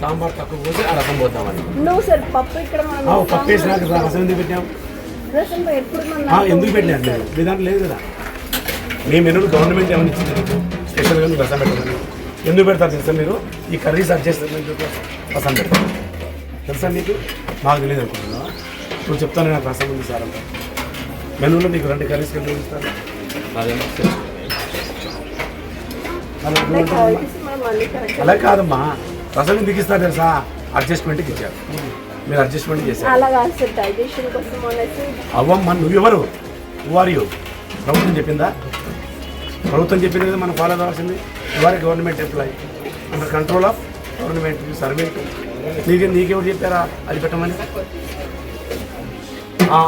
సాంబార్ తక్కువ పోతే ఆ రసం సార్ పప్పు ఇక్కడ మనం ఆ, పప్పు వేసినాక రసం ఎందుకు పెట్టాం రసం ఎప్పుడు మన ఆ, ఎందుకు పెట్టినారు నేను మీ దాంట్లో లేదు కదా. మీ మెనూ గవర్నమెంట్ ఏమైనా ఇచ్చింది నీకు స్పెషల్గా రసం పెట్టమని. ఎందుకు పెడతారు తెలుసా మీరు? ఈ కర్రీస్ అడ్జస్ట్ రసం పెడతారు. తెలుసా మీకు? మాకు తెలియదు అనుకుంటున్నా నువ్వు చెప్తాను నాకు రసం ఉంది సార్ అంట మెనూలో నీకు రెండు కర్రీస్ కింద ఇస్తాను అలా కాదమ్మా. రసం ఎందుకు ఇస్తారు తెలుసా అడ్జస్ట్మెంట్కి ఇచ్చారు. మీరు అడ్జస్ట్మెంట్ చేశారు. అవ్వమ్మ నువ్వెవరు? ఆర్ యూ ప్రభుత్వం చెప్పిందా? ప్రభుత్వం చెప్పింది కదా మనం ఫాలో కావాల్సింది వారి government employee under control of government servant నీకే నీకెవరు చెప్పారా? అది పెట్టమని?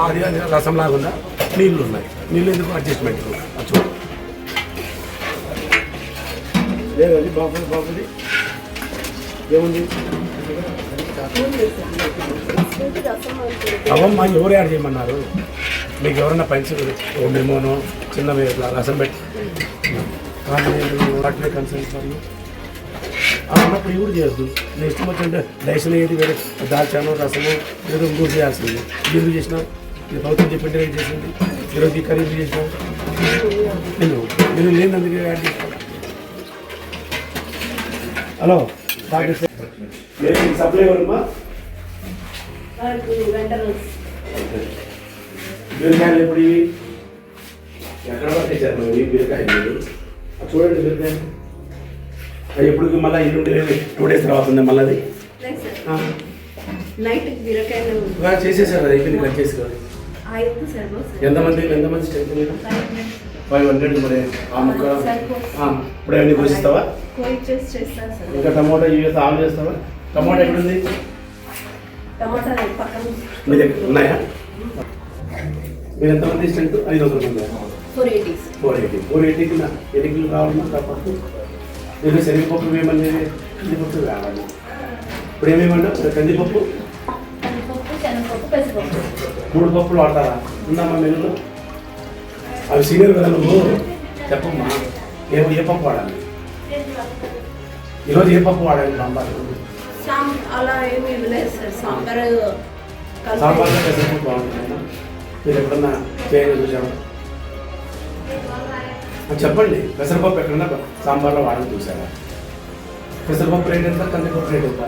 అది అది రసం లాగా ఉందా నీళ్ళు ఉన్నాయి. నీళ్ళు ఎందుకు? అడ్జస్ట్మెంట్ చూడు లేదు అది బాగుంది బాగుంది ఏముంది? అవమ్మా ఎవరు యాడ్ చేయమన్నారు? మీకు ఎవరన్నా పెన్సిల్ ఓ మెమోను చిన్న రసం పెట్టి. వాటినే కన్సల్ట్ మరియు అన్నప్పుడు ఇవి కూడా చేయొద్దు? నేను ఇష్టం వచ్చింటే డైషన్ ఏది వేరే దాల్చాను రసము ఏదో ఇంకో చేయాల్సింది. ఎందుకు చేసినా? ఇది ప్రభుత్వం చెప్పింటే ఏం చేసింది. ఈరోజు ఈ కర్రీ చేసినా? నేను నేను లేని అందుకే యాడ్ చేస్తాను హలో సప్లై ఎవరమ్మా? బీరకాయలు ఎప్పుడు ఇవి? ఎక్కడ పట్టేశారు మీరు అది చూడండి బీరకాయ అది ఎప్పుడు మళ్ళీ ఇల్లుండి టూ డేస్ తర్వాత ఉంది మళ్ళీ అది. బీరకాయలు చేసేసారు అది అయిపోయింది కట్ చేసి కదా ఐదు సరిపోతుంది ఎంతమంది ఎంతమంది స్ట్రెంత్ మీరు ఫైవ్ హండ్రెడ్. మరి ఆ ముక్క ఇప్పుడు ఏమైనా కోసిస్తావా ఇంకా టమోటా ఇవి ఆన్ చేస్తావా? టమోటా ఎక్కడుంది? టమాటా పక్కన. మీ దగ్గర ఉన్నాయా? మీరు ఎంతమంది స్ట్రెంత్? ఐదు వందల మంది. Four eighties four eighty four ఎయిటీకి నా ఎన్ని కిలో కావాలన్నా కాపాడు నేను శనగపప్పు వేయమని కందిపప్పు కావాలి ఇప్పుడు ఏమేమన్నా కందిపప్పు? మూడు పప్పులు వాడతారా ఉందమ్మా మెనూలో అవి సీనియర్ కదా నువ్వు చెప్పమ్మా. ఏ ఏ పప్పు వాడాలి? ఈరోజు ఏ పప్పు వాడాలి సాంబార్? సాం అలా ఏమీ లేదు సార్. సాంబార్ సాంబార్లో పెసరపప్పు మీరు ఎప్పుడన్నా చేయని చూసావా? ఆ, చెప్పండి. పెసరపప్పు ఎక్కడన్నా సాంబార్లో వాడని చూసారా? పెసరపప్పు రేట్ ఎంత? కందిపప్పు రేట్ ఎంత?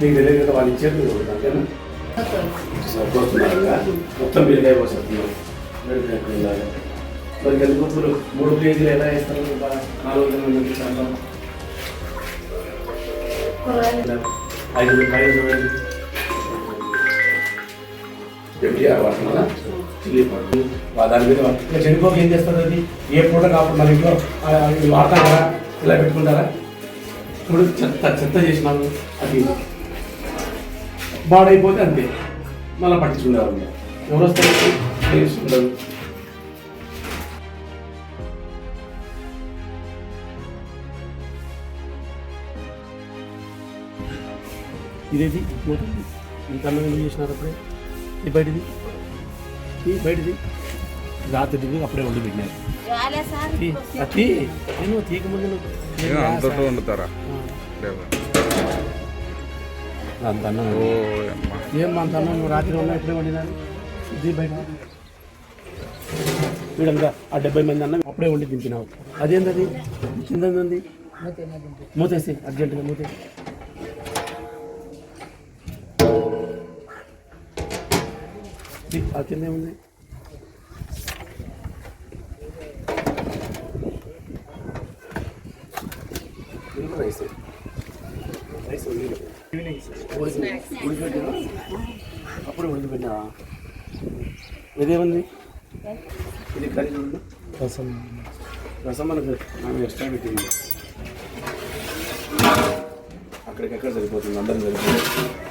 మీకు తెలియదు కదా వాళ్ళు ఇచ్చేది అంతేనా? మొత్తం బీరకాయ ఇలాగా. మరి కందిపప్పులు మూడు కేజీలు ఎలా వేస్తారు? ఒక నాలుగు వందల మంది సాంబార్ ఐదు ఐదు చిల్లీ దాని మీద ఇంకా చెడిపోక ఏం చేస్తుంది అది? ఏ పూట కాకుండా మన ఇంట్లో ఆ, ఇది వాడతాం కదా? ఇలా పెట్టుకుంటారా? ఇప్పుడు చెత్త చెత్త చేసినాము అది బాడైపోతే అంతే. మళ్ళీ పట్టించుకునేవారు ఎవరు వస్తారు తెలుసుకుంటారు ఇదేది ఇంత అన్నం చేసినారు అప్పుడే? ఇది బయటిది? ఈ బయటిది? రాత్రిది అప్పుడే వండి పెట్టినారు. తీ, అది నేను తీక ముందు నువ్వు- ఏం అంతతో వండుతారా? లేదా అంత అన్నం ఏం అంత అన్నం నువ్వు రాత్రి ఉన్నా ఎప్పుడే వండినారు ఇది బయట. వీడంతా ఆ డెబ్బై మంది అన్నం అప్పుడే వండి దింపినావు. అదేంటది కింద ఉంది మూతేసి అర్జెంటుగా మూతేసి ఆ కింద ఏముంది? రైస్ ఉడికిపెట్టినా? అప్పుడు ఉడికిపెట్టినావా ఇదేముంది ఇది కర్రీ చూడు రసం. రసం మనకు మనం ఎక్స్ట్రా పెట్టింది. అక్కడికి ఎక్కడ సరిపోతుంది అందరం సరిపోతుంది.